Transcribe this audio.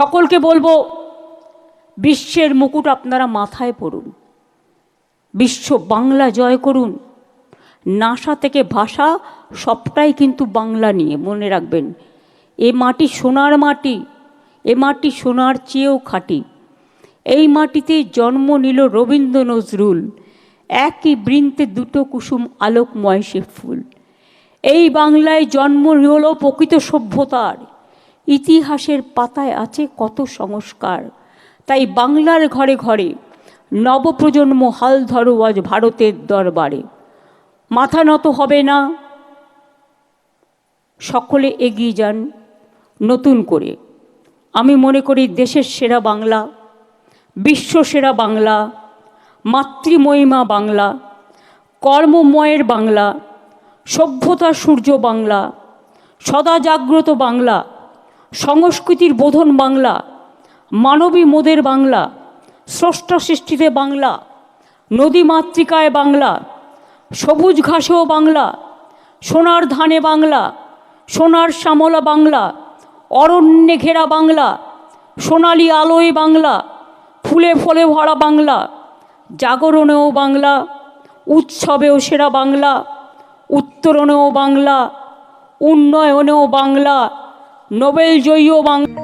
সকলকে বলব, বিশ্বের মুকুট আপনারা মাথায় পড়ুন। বিশ্ব বাংলা জয় করুন। নাসা থেকে ভাষা সবটাই কিন্তু বাংলা নিয়ে মনে রাখবেন। এ মাটি সোনার মাটি, এ মাটি সোনার চেয়েও খাঁটি। এই মাটিতে জন্ম নিল রবীন্দ্র নজরুল। একই বৃন্তে দুটো কুসুম আলোকময় সে ফুল। এই বাংলায় জন্ম হল প্রকৃত সভ্যতার। ইতিহাসের পাতায় আছে কত সংস্কার। তাই বাংলার ঘরে ঘরে নবপ্রজন্ম হাল ধরো আজ ভারতের দরবারে। মাথা নত হবে না। সকলে এগিয়ে যান নতুন করে। আমি মনে করি দেশের সেরা বাংলা, বিশ্ব সেরা বাংলা, মাতৃমহিমা বাংলা, কর্মময়ের বাংলা, সভ্যতা সূর্য বাংলা, সদা জাগ্রত বাংলা সংস্কৃতির বোধন বাংলা, মানবী মোদের বাংলা, স্রষ্টা সৃষ্টিতে বাংলা, নদী মাতৃকায় বাংলা, সবুজ ঘাসেও বাংলা, সোনার ধানে বাংলা, সোনার শ্যামলা বাংলা, অরণ্যে ঘেরা বাংলা, সোনালি আলোয় বাংলা, ফুলে ফলে ভরা বাংলা, জাগরণেও বাংলা, উৎসবেও সেরা বাংলা, উত্তরণেও বাংলা, উন্নয়নেও বাংলা। নোবেল জয়ীও বাংলা